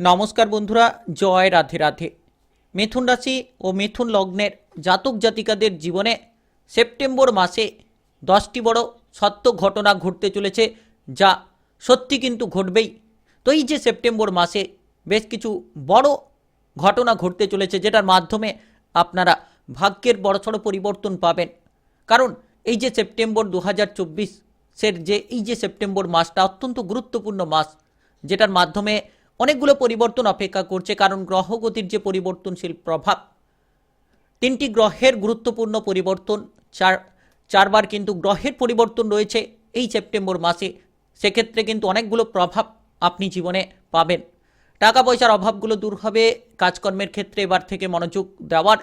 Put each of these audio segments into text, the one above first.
নমস্কার বন্ধুরা, জয় রাধে রাধে। মিথুন রাশি ও মিথুন লগ্নের জাতক জাতিকাদের জীবনে সেপ্টেম্বর মাসে দশটি বড় সত্য ঘটনা ঘটতে চলেছে, যা সত্যি কিন্তু ঘটবেই। তো এই যে সেপ্টেম্বর মাসে বেশ কিছু বড় ঘটনা ঘটতে চলেছে, যেটার মাধ্যমে আপনারা ভাগ্যের বড়সড় পরিবর্তন পাবেন। কারণ এই যে সেপ্টেম্বর দু হাজার চব্বিশের যে এই যে সেপ্টেম্বর মাসটা অত্যন্ত গুরুত্বপূর্ণ মাস, যেটার মাধ্যমে অনেকগুলো পরিবর্তন অপেক্ষা করছে, কারণ গ্রহগতির যে পরিবর্তনশীল প্রভাব, তিনটি গ্রহের গুরুত্বপূর্ণ পরিবর্তন, চার, চারবার কিন্তু গ্রহের পরিবর্তন রয়েছে এই সেপ্টেম্বর মাসে। সেক্ষেত্রে কিন্তু অনেকগুলো প্রভাব আপনি জীবনে পাবেন। টাকা পয়সার অভাবগুলো দূর হবে, কাজকর্মের ক্ষেত্রে এবার থেকে মনোযোগ দেওয়ার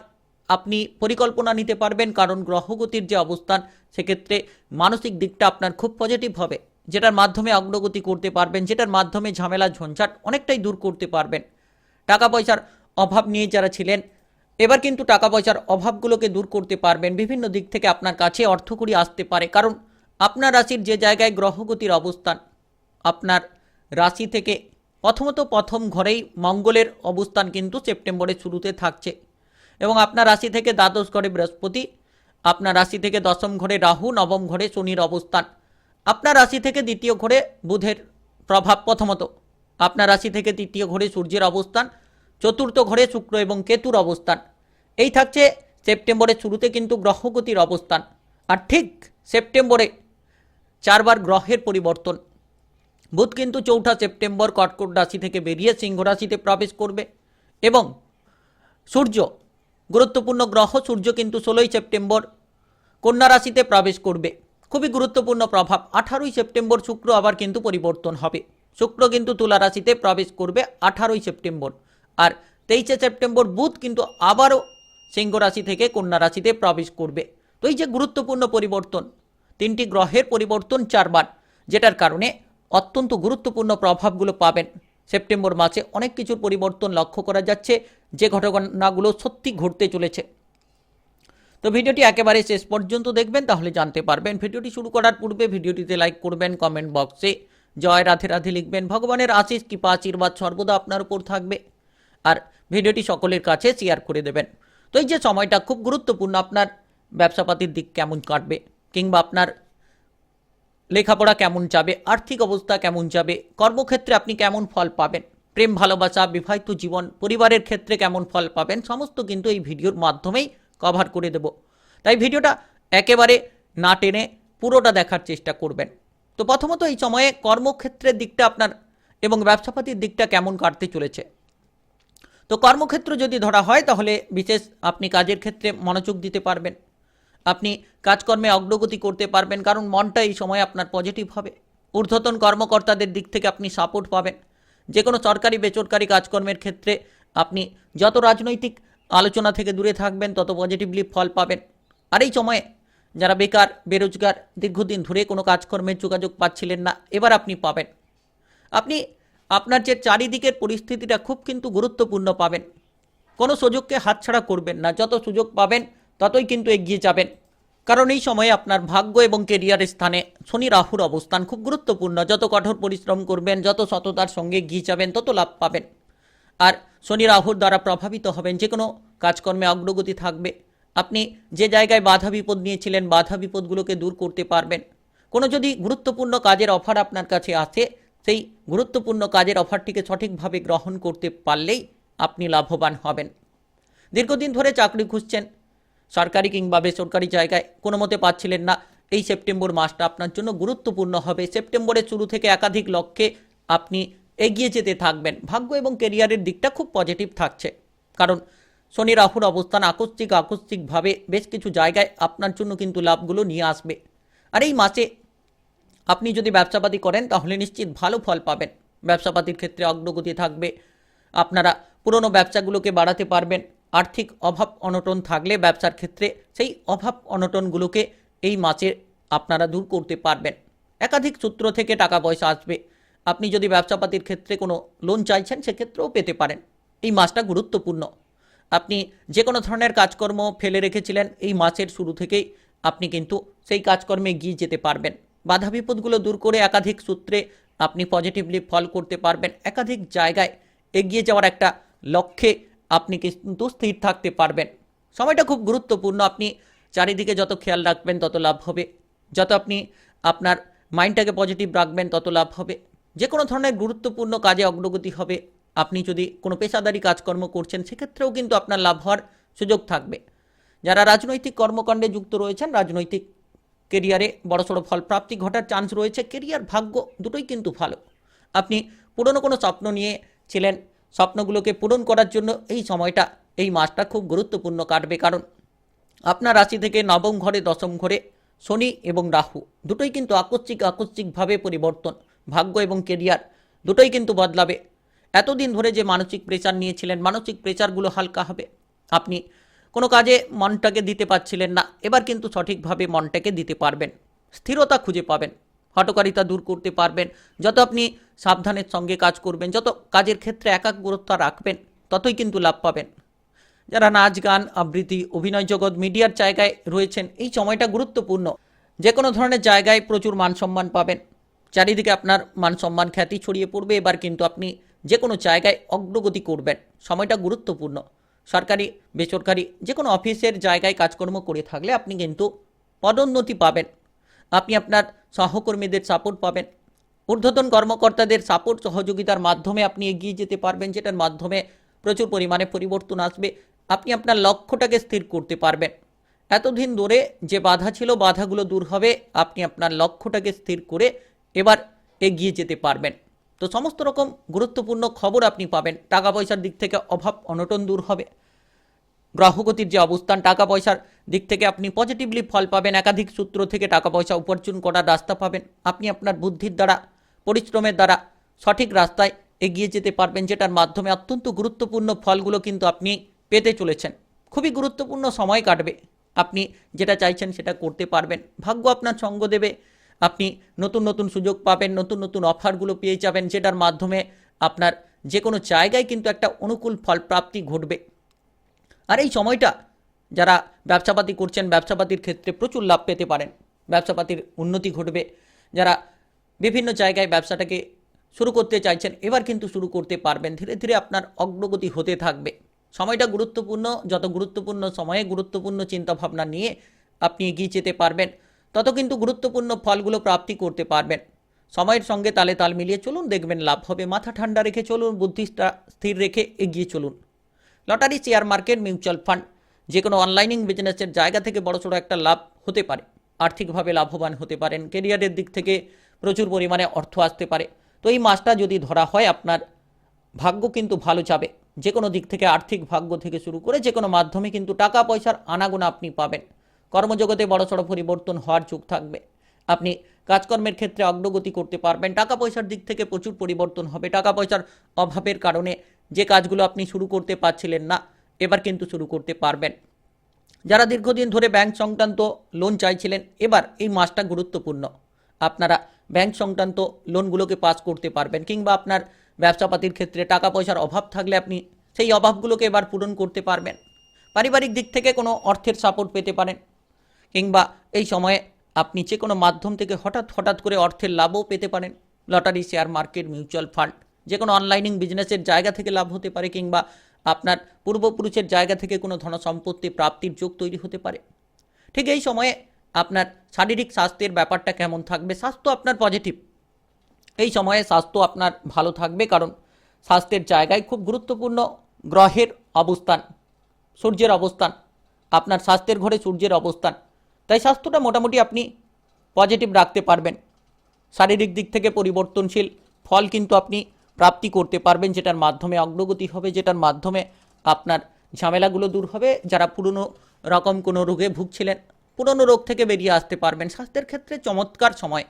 আপনি পরিকল্পনা নিতে পারবেন, কারণ গ্রহগতির যে অবস্থান, সেক্ষেত্রে মানসিক দিকটা আপনার খুব পজিটিভ হবে। যেটার মাধ্যমে অগ্রগতি করতে পারবেন, যেটার মাধ্যমে ঝামেলা, ঝঞ্ঝাট অনেকটাই দূর করতে পারবেন। টাকা পয়সার অভাব নিয়ে যারা ছিলেন, এবার কিন্তু টাকা পয়সার অভাবগুলোকে দূর করতে পারবেন। বিভিন্ন দিক থেকে আপনার কাছে অর্থকড়ি আসতে পারে, কারণ আপনার রাশির যে জায়গায় গ্রহগতির অবস্থান, আপনার রাশি থেকে প্রথমত প্রথম ঘরেই মঙ্গলের অবস্থান কিন্তু সেপ্টেম্বরের শুরুতে থাকছে। এবং আপনার রাশি থেকে দ্বাদশ ঘরে বৃহস্পতি, আপনার রাশি থেকে দশম ঘরে রাহু, নবম ঘরে শনির অবস্থান। আপনার রাশি থেকে দ্বিতীয় ঘরে বুধের প্রভাব প্রথমত। আপনার রাশি থেকে তৃতীয় ঘরে সূর্যের অবস্থান, চতুর্থ ঘরে শুক্র এবং কেতুর অবস্থান। এই থাকছে সেপ্টেম্বরের শুরুতে কিন্তু গ্রহগতির অবস্থান। আর ঠিক সেপ্টেম্বরে চারবার গ্রহের পরিবর্তন। বুধ কিন্তু চৌঠা সেপ্টেম্বর কটকট রাশি থেকে বেরিয়ে সিংহ রাশিতে প্রবেশ করবে এবং সূর্য, গুরুত্বপূর্ণ গ্রহ সূর্য কিন্তু ষোলোই সেপ্টেম্বর কন্যা রাশিতে প্রবেশ করবে। খুবই গুরুত্বপূর্ণ প্রভাব। আঠারোই সেপ্টেম্বর শুক্র আবার কিন্তু পরিবর্তন হবে। শুক্র কিন্তু তুলা রাশিতে প্রবেশ করবে আঠারোই সেপ্টেম্বর। আর তেইশে সেপ্টেম্বর বুধ কিন্তু আবারও সিংহ রাশি থেকে কন্যা রাশিতে প্রবেশ করবে। তো এই যে গুরুত্বপূর্ণ পরিবর্তন, তিনটি গ্রহের পরিবর্তন চারবার, যেটার কারণে অত্যন্ত গুরুত্বপূর্ণ প্রভাবগুলো পাবেন। সেপ্টেম্বর মাসে অনেক কিছুর পরিবর্তন লক্ষ্য করা যাচ্ছে। যে ঘটনাগুলো সত্যি ঘটতে চলেছে তো ভিডিওটি একেবারে শেষ পর্যন্ত দেখবেন, তাহলে জানতে পারবেন। ভিডিওটি শুরু করার পূর্বে ভিডিওটিতে লাইক করবেন, কমেন্ট বক্সে জয় রাধে রাধে লিখবেন। ভগবানের আশিস কৃপা, আশীর্বাদ সর্বদা আপনার উপর থাকবে। আর ভিডিওটি সকলের কাছে শেয়ার করে দেবেন। তো এই যে সময়টা খুব গুরুত্বপূর্ণ, আপনার ব্যবসাপাতির দিক কেমন কাটবে, কিংবা আপনার লেখাপড়া কেমন যাবে, আর্থিক অবস্থা কেমন যাবে, কর্মক্ষেত্রে আপনি কেমন ফল পাবেন, প্রেম, ভালোবাসা, বিবাহিত জীবন, পরিবারের ক্ষেত্রে কেমন ফল পাবেন, সমস্ত কিন্তু এই ভিডিওর মাধ্যমেই কভার করে দেব। তাই ভিডিওটা একেবারে না টেনে পুরোটা দেখার চেষ্টা করবেন। তো প্রথমত এই সময়ে কর্মক্ষেত্রের দিকটা আপনার এবং ব্যবসাপাতির দিকটা কেমন কাটতে চলেছে? তো কর্মক্ষেত্র যদি ধরা হয়, তাহলে বিশেষ আপনি কাজের ক্ষেত্রে মনোযোগ দিতে পারবেন। আপনি কাজকর্মে অগ্রগতি করতে পারবেন, কারণ মনটা এই সময় আপনার পজিটিভ হবে। ঊর্ধ্বতন কর্মকর্তাদের দিক থেকে আপনি সাপোর্ট পাবেন। যে কোনো সরকারি বেসরকারি কাজকর্মের ক্ষেত্রে আপনি যত রাজনৈতিক আলোচনা থেকে দূরে থাকবেন, তত পজিটিভলি ফল পাবেন। আর এই সময়ে যারা বেকার, বেরোজগার, দীর্ঘদিন ধরে কোনো কাজকর্মের যোগাযোগ পাচ্ছিলেন না, এবার আপনি পাবেন। আপনি আপনার যে চারিদিকের পরিস্থিতিটা খুব কিন্তু গুরুত্বপূর্ণ পাবেন। কোনো সুযোগকে হাতছাড়া করবেন না, যত সুযোগ পাবেন, ততই কিন্তু এগিয়ে যাবেন। কারণ এই সময়ে আপনার ভাগ্য এবং কেরিয়ারের স্থানে শনি রাহুর অবস্থান খুব গুরুত্বপূর্ণ। যত কঠোর পরিশ্রম করবেন, যত সততার সঙ্গে এগিয়ে যাবেন, তত লাভ পাবেন। আর শনি রাহুর দ্বারা প্রভাবিত হবেন, যে কোনো কাজকর্মে অগ্রগতি থাকবে। আপনি যে জায়গায় বাধা বিপদ নিয়েছিলেন, বাধা বিপদগুলোকে দূর করতে পারবেন। কোনো যদি গুরুত্বপূর্ণ কাজের অফার আপনার কাছে আসে সেই গুরুত্বপূর্ণ কাজের অফারটিকে সঠিকভাবে গ্রহণ করতে পারলেই আপনি লাভবান হবেন। দীর্ঘদিন ধরে চাকরি খুঁজছেন, সরকারি কিংবা বেসরকারি জায়গায়। কোনো মতে পাচ্ছিলেন না, এই সেপ্টেম্বর মাসটা আপনার জন্য গুরুত্বপূর্ণ হবে। সেপ্টেম্বরের শুরু থেকে একাধিক লক্ষ্যে আপনি এগিয়ে যেতে থাকবেন। ভাগ্য এবং কেরিয়ারের দিকটা খুব পজিটিভ থাকছে। কারণ শনি রাহুর অবস্থান আকস্মিক আকস্মিকভাবে বেশ কিছু জায়গায় আপনার জন্য কিন্তু লাভগুলো নিয়ে আসবে। আর এই মাসে আপনি যদি ব্যবসাপাতি করেন, তাহলে নিশ্চিত ভালো ফল পাবেন। ব্যবসাপাতির ক্ষেত্রে অগ্রগতি থাকবে। আপনারা পুরনো ব্যবসাগুলোকে বাড়াতে পারবেন। আর্থিক অভাব অনটন থাকলে ব্যবসার ক্ষেত্রে সেই অভাব অনটনগুলোকে এই মাসে আপনারা দূর করতে পারবেন। একাধিক সূত্র থেকে টাকা পয়সা আসবে। আপনি যদি ব্যবসাপাতির ক্ষেত্রে কোনো লোন চাইছেন, সেক্ষেত্রেও পেতে পারেন। এই মাসটা গুরুত্বপূর্ণ। আপনি যে কোনো ধরনের কাজকর্ম ফেলে রেখেছিলেন, এই মাসের শুরু থেকেই আপনি কিন্তু সেই কাজকর্মে এগিয়ে যেতে পারবেন। বাধা বিপদগুলো দূর করে একাধিক সূত্রে আপনি পজিটিভলি ফল করতে পারবেন। একাধিক জায়গায় এগিয়ে যাওয়ার একটা লক্ষ্যে আপনি কিন্তু স্থির থাকতে পারবেন। সময়টা খুব গুরুত্বপূর্ণ। আপনি চারিদিকে যত খেয়াল রাখবেন, তত লাভ হবে। যত আপনি আপনার মাইন্ডটাকে পজিটিভ রাখবেন, তত লাভ হবে। যে কোনো ধরনের গুরুত্বপূর্ণ কাজে অগ্রগতি হবে। আপনি যদি কোনো পেশাদারি কাজকর্ম করছেন, সেক্ষেত্রেও কিন্তু আপনার লাভ হওয়ার সুযোগ থাকবে। যারা রাজনৈতিক কর্মকাণ্ডে যুক্ত রয়েছেন, রাজনৈতিক কেরিয়ারে বড়সড় ফল প্রাপ্তি ঘটার চান্স রয়েছে। কেরিয়ার ভাগ্য দুটোই কিন্তু ভালো। আপনি পুরনো কোনো স্বপ্ন নিয়ে ছিলেন, স্বপ্নগুলোকে পূরণ করার জন্য এই সময়টা, এই মাসটা খুব গুরুত্বপূর্ণ কাটবে। কারণ আপনার রাশি থেকে নবম ঘরে দশম ঘরে শনি এবং রাহু দুটোই কিন্তু আকস্মিক, আকস্মিকভাবে পরিবর্তন। ভাগ্য এবং কেরিয়ার দুটোই কিন্তু বদলাবে। এতদিন ধরে যে মানসিক প্রেচার নিয়েছিলেন, মানসিক প্রেচারগুলো হালকা হবে। আপনি কোনো কাজে মনটাকে দিতে পারছিলেন না, এবার কিন্তু সঠিকভাবে মনটাকে দিতে পারবেন। স্থিরতা খুঁজে পাবেন, হটকারিতা দূর করতে পারবেন। যত আপনি সাবধানের সঙ্গে কাজ করবেন, যত কাজের ক্ষেত্রে একাগ্রতা রাখবেন, ততই কিন্তু লাভ পাবেন। যারা নাচ, গান, আবৃত্তি, অভিনয় জগৎ, মিডিয়ার জায়গায় রয়েছেন, এই সময়টা গুরুত্বপূর্ণ। যে কোনো ধরনের জায়গায় প্রচুর মান সম্মান পাবেন। চারিদিকে আপনার মান সম্মান খ্যাতি ছড়িয়ে পড়বে। এবার কিন্তু আপনি যে কোনো জায়গায় অগ্রগতি করবেন। সময়টা গুরুত্বপূর্ণ। সরকারি, বেসরকারি যে কোনো অফিসের জায়গায় কাজকর্ম করে থাকলে আপনি কিন্তু পদোন্নতি পাবেন। আপনি আপনার সহকর্মীদের সাপোর্ট পাবেন। ঊর্ধ্বতন কর্মকর্তাদের সাপোর্ট সহযোগিতার মাধ্যমে আপনি এগিয়ে যেতে পারবেন, যেটার মাধ্যমে প্রচুর পরিমাণে পরিবর্তন আসবে। আপনি আপনার লক্ষ্যটাকে স্থির করতে পারবেন। এতদিন ধরে যে বাধা ছিল, বাধাগুলো দূর হবে। আপনি আপনার লক্ষ্যটাকে স্থির করে এবার এগিয়ে যেতে পারবেন। তো সমস্ত রকম গুরুত্বপূর্ণ খবর আপনি পাবেন। টাকা পয়সার দিক থেকে অভাব অনটন দূর হবে। গ্রহগতির যে অবস্থান টাকা পয়সার দিক থেকে আপনি পজিটিভলি ফল পাবেন। একাধিক সূত্র থেকে টাকা পয়সা উপার্জন করার রাস্তা পাবেন। আপনি আপনার বুদ্ধির দ্বারা, পরিশ্রমের দ্বারা সঠিক রাস্তায় এগিয়ে যেতে পারবেন, যেটার মাধ্যমে অত্যন্ত গুরুত্বপূর্ণ ফলগুলো কিন্তু আপনি পেতে চলেছেন। খুবই গুরুত্বপূর্ণ সময় কাটবে। আপনি যেটা চাইছেন সেটা করতে পারবেন। ভাগ্য আপনার সঙ্গ দেবে। আপনি নতুন নতুন সুযোগ পাবেন, নতুন নতুন অফারগুলো পেয়ে যাবেন, যেটার মাধ্যমে আপনার যে কোনো জায়গায় কিন্তু একটা অনুকূল ফল প্রাপ্তি ঘটবে। আর এই সময়টা যারা ব্যবসাপাতি করছেন, ব্যবসাপাতির ক্ষেত্রে প্রচুর লাভ পেতে পারেন। ব্যবসাপাতির উন্নতি ঘটবে। যারা বিভিন্ন জায়গায় ব্যবসাটাকে শুরু করতে চাইছেন, এবার কিন্তু শুরু করতে পারবেন। ধীরে ধীরে আপনার অগ্রগতি হতে থাকবে। সময়টা গুরুত্বপূর্ণ। যত গুরুত্বপূর্ণ সময়ে গুরুত্বপূর্ণ চিন্তাভাবনা নিয়ে আপনি এগিয়ে যেতে পারবেন। তত কিন্তু গুরুত্বপূর্ণ ফলগুলো প্রাপ্তি করতে পারবেন। সময়ের সঙ্গে তালে তাল মিলিয়ে চলুন, দেখবেন লাভ হবে। মাথা ঠান্ডা রেখে চলুন, বুদ্ধিটা স্থির রেখে এগিয়ে চলুন। Lottery, share market, mutual fund যে কোনো অনলাইনিং বিজনেসের জায়গা থেকে বড়সড় একটা লাভ হতে পারে। আর্থিকভাবে লাভবান হতে পারেন। কেরিয়ারের দিক থেকে প্রচুর পরিমাণে অর্থ আসতে পারে। তো এই মাসটা যদি ধরা হয়, আপনার ভাগ্য কিন্তু ভালো যাবে। যে কোনো দিক থেকে আর্থিক ভাগ্য থেকে শুরু করে যে কোনো মাধ্যমে কিন্তু টাকা পয়সার আনাগোনা আপনি পাবেন। কর্মজগতে বড়সড় পরিবর্তন হওয়ার যুগ থাকবে। আপনি কাজকর্মের ক্ষেত্রে অগ্রগতি করতে পারবেন। টাকা পয়সার দিক থেকে প্রচুর পরিবর্তন হবে। টাকা পয়সার অভাবের কারণে যে কাজগুলো আপনি শুরু করতে পারছিলেন না, এবার কিন্তু শুরু করতে পারবেন। যারা দীর্ঘদিন ধরে ব্যাংক সংক্রান্ত লোন চাইছিলেন, এবার এই মাসটা গুরুত্বপূর্ণ। আপনারা ব্যাংক সংক্রান্ত লোনগুলোকে পাস করতে পারবেন, কিংবা আপনার ব্যবসাপাতির ক্ষেত্রে টাকা পয়সার অভাব থাকলে আপনি সেই অভাবগুলোকে এবার পূরণ করতে পারবেন। পারিবারিক দিক থেকে কোনো অর্থের সাপোর্ট পেতে পারেন। কিংবা এই সময়ে আপনি যে কোনো মাধ্যম থেকে হঠাৎ হঠাৎ করে অর্থের লাভও পেতে পারেন। Lottery, share market, mutual fund, যে কোনো অনলাইনিং বিজনেসের জায়গা থেকে লাভ হতে পারে কিংবা আপনার পূর্বপুরুষের জায়গা থেকে কোনো ধন সম্পত্তি প্রাপ্তির যোগ তৈরি হতে পারে। ঠিক এই সময়ে আপনার শারীরিক স্বাস্থ্যের ব্যাপারটা কেমন থাকবে? স্বাস্থ্য আপনার পজিটিভ এই সময়ে স্বাস্থ্য আপনার ভালো থাকবে কারণ স্বাস্থ্যের জায়গায় খুব গুরুত্বপূর্ণ গ্রহের অবস্থান, সূর্যের অবস্থান, আপনার স্বাস্থ্যের ঘরে সূর্যের অবস্থান। তাই স্বাস্থ্যটা মোটামুটি আপনি পজিটিভ রাখতে পারবেন। শারীরিক দিক থেকে পরিবর্তনশীল ফল কিন্তু আপনি প্রাপ্তি করতে পারবেন, যেটার মাধ্যমে অগ্রগতি হবে, যেটার মাধ্যমে আপনার ঝামেলাগুলো দূর হবে। যারা পুরনো রকম কোনো রোগে ভুগছিলেন, পুরনো রোগ থেকে বেরিয়ে আসতে পারবেন। স্বাস্থ্যের ক্ষেত্রে চমৎকার সময়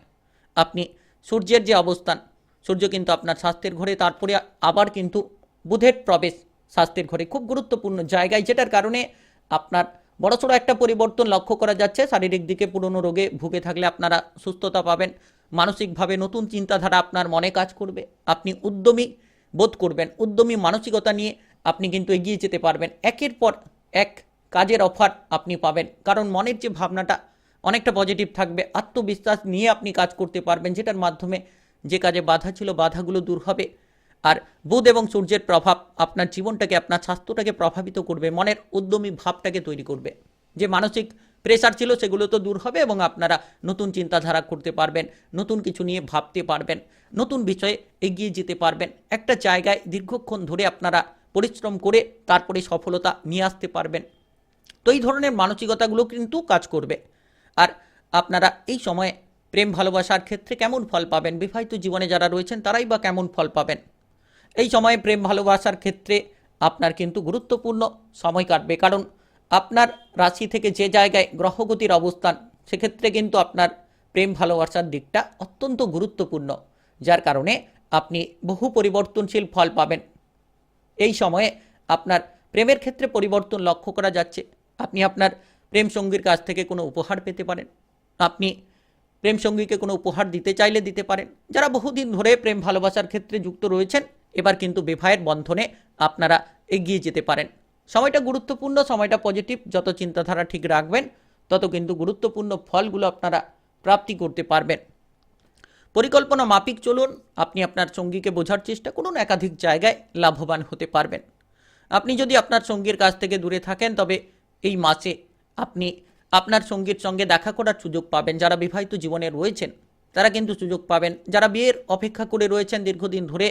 আপনি সূর্যের যে অবস্থান, সূর্য কিন্তু আপনার স্বাস্থ্যের ঘরে, তারপরে আবার কিন্তু বুধের প্রবেশ স্বাস্থ্যের ঘরে। খুব গুরুত্বপূর্ণ জায়গায়, যেটার কারণে আপনার বড়সড় একটা পরিবর্তন লক্ষ্য করা যাচ্ছে। শারীরিক দিকে পুরনো রোগে ভুগে থাকলে আপনারা সুস্থতা পাবেন। মানসিকভাবে নতুন চিন্তাধারা আপনার মনে কাজ করবে। আপনি উদ্যমী বোধ করবেন। উদ্যমী মানসিকতা নিয়ে আপনি কিন্তু এগিয়ে যেতে পারবেন। একের পর এক কাজের অফার আপনি পাবেন। কারণ মনের যে ভাবনাটা অনেকটা পজিটিভ থাকবে। আত্মবিশ্বাস নিয়ে আপনি কাজ করতে পারবেন, যেটার মাধ্যমে যে কাজে বাধা ছিল, বাধাগুলো দূর হবে। আর বুধ এবং সূর্যের প্রভাব আপনার জীবনটাকে, আপনার স্বাস্থ্যটাকে প্রভাবিত করবে, মনের উদ্যমী ভাবটাকে তৈরি করবে। যে মানসিক প্রেশার ছিল সেগুলো তো দূর হবে এবং আপনারা নতুন চিন্তাধারা করতে পারবেন, নতুন কিছু নিয়ে ভাবতে পারবেন, নতুন বিষয়ে এগিয়ে যেতে পারবেন। একটা জায়গায় দীর্ঘক্ষণ ধরে আপনারা পরিশ্রম করে তারপরে সফলতা নিয়ে আসতে পারবেন। তো এই ধরনের মানসিকতাগুলো কিন্তু কাজ করবে। আর আপনারা এই সময়ে প্রেম ভালোবাসার ক্ষেত্রে কেমন ফল পাবেন? বিবাহিত জীবনে যারা রয়েছেন তারাই বা কেমন ফল পাবেন? এই সময়ে প্রেম ভালোবাসার ক্ষেত্রে আপনার কিন্তু গুরুত্বপূর্ণ সময় কাটবে। কারণ আপনার রাশি থেকে যে জায়গায় গ্রহগতির অবস্থান, সেক্ষেত্রে কিন্তু আপনার প্রেম ভালোবাসার দিকটা অত্যন্ত গুরুত্বপূর্ণ। যার কারণে আপনি বহু পরিবর্তনশীল ফল পাবেন। এই সময়ে আপনার প্রেমের ক্ষেত্রে পরিবর্তন লক্ষ্য করা যাচ্ছে। আপনি আপনার প্রেম সঙ্গীর কাছ থেকে কোনো উপহার পেতে পারেন। আপনি প্রেম সঙ্গীকে কোনো উপহার দিতে চাইলে দিতে পারেন। যারা বহুদিন ধরে প্রেম ভালোবাসার ক্ষেত্রে যুক্ত রয়েছেন এবার কিন্তু বিবাহের বন্ধনে আপনারা এগিয়ে যেতে পারেন। সময়টা গুরুত্বপূর্ণ, সময়টা পজিটিভ, যত চিন্তাধারা ঠিক রাখবেন, তত কিন্তু গুরুত্বপূর্ণ ফলগুলো আপনারা প্রাপ্তি করতে পারবেন। পরিকল্পনা মাফিক চলুন, আপনি আপনার সঙ্গীকে বোঝার চেষ্টা করুন, একাধিক জায়গায় লাভবান হতে পারবেন। আপনি যদি আপনার সঙ্গীর কাছ থেকে দূরে থাকেন, তবে এই মাসে আপনি আপনার সঙ্গীর সঙ্গে দেখা করার সুযোগ পাবেন। যারা বিবাহিত জীবনে রয়েছেন, তারা কিন্তু সুযোগ পাবেন। যারা বিয়ের অপেক্ষা করে রয়েছেন দীর্ঘদিন ধরে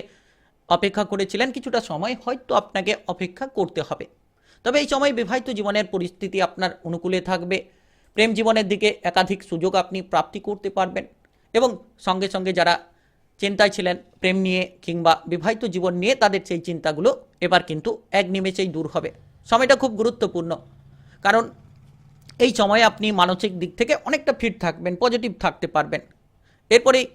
অপেক্ষা করেছিলেন, কিছুটা সময় হয়তো আপনাকে অপেক্ষা করতে হবে। তবে এই সময় বিবাহিত জীবনের পরিস্থিতি আপনার অনুকূলে থাকবে। প্রেম জীবনের দিকে একাধিক সুযোগ আপনি প্রাপ্তি করতে পারবেন এবং সঙ্গে সঙ্গে যারা চিন্তায় ছিলেন প্রেম নিয়ে কিংবা বিবাহিত জীবন নিয়ে, তাদের সেই চিন্তাগুলো এবার কিন্তু এক নিমেষেই দূর হবে। সময়টা খুব গুরুত্বপূর্ণ, কারণ এই সময়ে আপনি মানসিক দিক থেকে অনেকটা ফিট থাকবেন, পজিটিভ থাকতে পারবেন। এরপরেই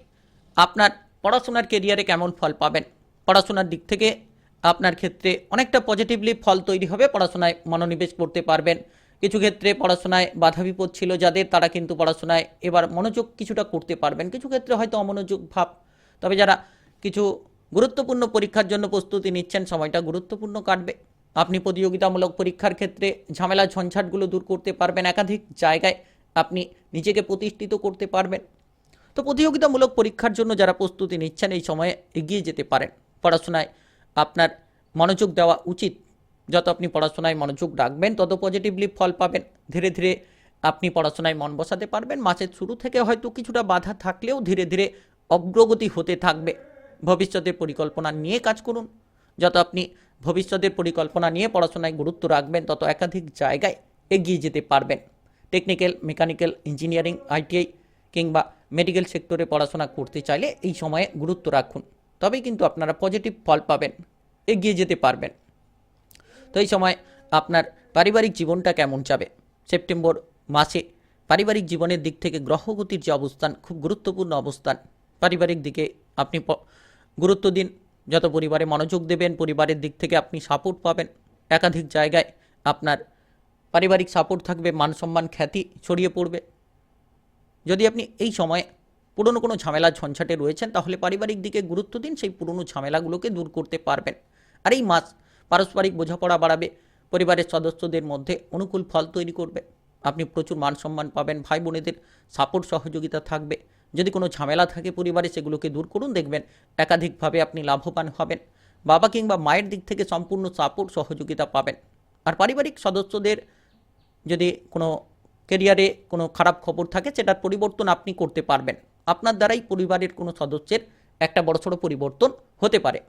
আপনার পড়াশোনার কেরিয়ারে কেমন ফল পাবেন? পড়াশোনার দিক থেকে আপনার ক্ষেত্রে অনেকটা পজিটিভলি ফল তৈরি হবে, পড়াশোনায় মনোনিবেশ করতে পারবেন। কিছু ক্ষেত্রে পড়াশোনায় বাধা বিপদ ছিল যাদের, তারা কিন্তু পড়াশোনায় এবার মনোযোগ কিছুটা করতে পারবেন। কিছু ক্ষেত্রে হয়তো অমনোযোগ ভাব। তবে যারা কিছু গুরুত্বপূর্ণ পরীক্ষার জন্য প্রস্তুতি নিচ্ছেন, সময়টা গুরুত্বপূর্ণ কাটবে। আপনি প্রতিযোগিতামূলক পরীক্ষার ক্ষেত্রে ঝামেলা, ঝঞ্ঝাটগুলো দূর করতে পারবেন। একাধিক জায়গায় আপনি নিজেকে প্রতিষ্ঠিত করতে পারবেন। তো প্রতিযোগিতামূলক পরীক্ষার জন্য যারা প্রস্তুতি নিচ্ছেন, এই সময়ে এগিয়ে যেতে পারেন। পড়াশোনায় আপনার মনোযোগ দেওয়া উচিত। যত আপনি পড়াশোনায় মনোযোগ রাখবেন, তত পজিটিভলি ফল পাবেন। ধীরে ধীরে আপনি পড়াশোনায় মন বসাতে পারবেন। মাসের শুরু থেকে হয়তো কিছুটা বাধা থাকলেও ধীরে ধীরে অগ্রগতি হতে থাকবে। ভবিষ্যতের পরিকল্পনা নিয়ে কাজ করুন। যত আপনি ভবিষ্যতের পরিকল্পনা নিয়ে পড়াশোনায় গুরুত্ব রাখবেন, তত একাধিক জায়গায় এগিয়ে যেতে পারবেন। টেকনিক্যাল মেকানিক্যাল ইঞ্জিনিয়ারিং আইটিআই কিংবা মেডিকেল সেক্টরে পড়াশোনা করতে চাইলে এই সময়ে গুরুত্ব রাখুন। তবেই কিন্তু আপনারা পজিটিভ ফল পাবেন, এগিয়ে যেতে পারবেন। তো এই সময় আপনার পারিবারিক জীবনটা কেমন যাবে? সেপ্টেম্বর মাসে পারিবারিক জীবনের দিক থেকে গ্রহগতির যে অবস্থান, খুব গুরুত্বপূর্ণ অবস্থান। পারিবারিক দিকে আপনি গুরুত্ব দিন, যত পরিবারে মনোযোগ দেবেন, পরিবারের দিক থেকে আপনি সাপোর্ট পাবেন। একাধিক জায়গায় আপনার পারিবারিক সাপোর্ট থাকবে, মান সম্মান খ্যাতি ছড়িয়ে পড়বে। যদি আপনি এই সময়ে পুরনো কোনো ঝামেলা ঝঞ্ঝাটে রয়েছেন, তাহলে পারিবারিক দিকে গুরুত্ব দিন, সেই পুরনো ঝামেলাগুলোকে দূর করতে পারবেন। আর এই মাস পারস্পরিক বোঝাপড়া বাড়াবে, পরিবারের সদস্যদের মধ্যে অনুকূল ফল তৈরি করবে। আপনি প্রচুর মান সম্মান পাবেন ভাই বোনেদের সাপোর্ট, সহযোগিতা থাকবে। যদি কোনো ঝামেলা থাকে পরিবারে, সেগুলোকে দূর করুন, দেখবেন একাধিকভাবে আপনি লাভবান হবেন। বাবা কিংবা মায়ের দিক থেকে সম্পূর্ণ সাপোর্ট, সহযোগিতা পাবেন। আর পারিবারিক সদস্যদের যদি কোনো কেরিয়ারে কোনো খারাপ খবর থাকে, সেটার পরিবর্তন আপনি করতে পারবেন। আপনার দ্বারাই পরিবারের কোনো সদস্যের একটা বড়সড় পরিবর্তন হতে পারে।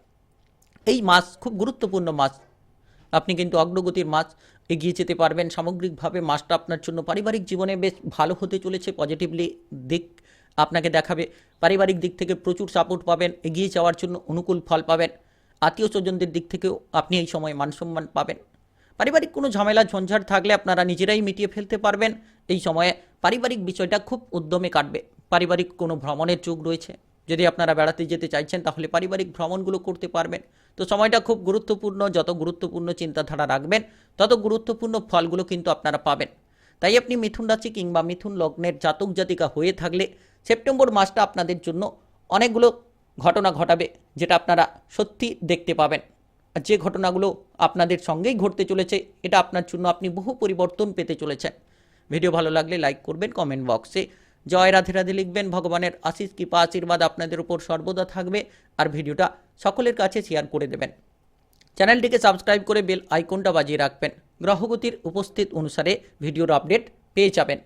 এই মাস খুব গুরুত্বপূর্ণ মাস আপনি কিন্তু অগ্রগতির মাস এগিয়ে যেতে পারবেন। সামগ্রিকভাবে মাসটা আপনার জন্য পারিবারিক জীবনে বেশ ভালো হতে চলেছে। পজিটিভলি দিক আপনাকে দেখাবে। পারিবারিক দিক থেকে প্রচুর সাপোর্ট পাবেন। এগিয়ে যাওয়ার জন্য অনুকূল ফল পাবেন। আত্মীয় স্বজনদের দিক থেকেও আপনি এই সময় মানসম্মান পাবেন। পারিবারিক কোনো ঝামেলা, ঝঞ্ঝাট থাকলে আপনারা নিজেরাই মিটিয়ে ফেলতে পারবেন। এই সময়ে পারিবারিক বিষয়টা খুব উদ্যমে কাটবে। পারিবারিক কোনো ভ্রমণের যোগ রয়েছে। যদি আপনারা বেড়াতে যেতে চাইছেন, তাহলে পারিবারিক ভ্রমণগুলো করতে পারবেন। তো সময়টা খুব গুরুত্বপূর্ণ, যত গুরুত্বপূর্ণ চিন্তাধারা রাখবেন, তত গুরুত্বপূর্ণ ফলগুলো কিন্তু আপনারা পাবেন। তাই আপনি মিথুন রাশি কিংবা মিথুন লগ্নের জাতক জাতিকা হয়ে থাকলে সেপ্টেম্বর মাসটা আপনাদের জন্য অনেকগুলো ঘটনা ঘটাবে, যেটা আপনারা সত্যি দেখতে পাবেন। আর যে ঘটনাগুলো আপনাদের সঙ্গেই ঘটতে চলেছে, এটা আপনার জন্য আপনি বহু পরিবর্তন পেতে চলেছেন। ভিডিও ভালো লাগলে লাইক করবেন, কমেন্ট বক্সে জয় রাধে রাধে লিখবেন, ভগবানের আশিস কৃপা, আশীর্বাদ আপনাদের উপর সর্বদা থাকবে। আর ভিডিওটা সকলের কাছে শেয়ার করে দেবেন। চ্যানেলটিকে সাবস্ক্রাইব করে বেল আইকনটা বাজিয়ে রাখবেন। গ্রহগতির উপস্থিত অনুসারে ভিডিওর আপডেট পেয়ে যাবেন।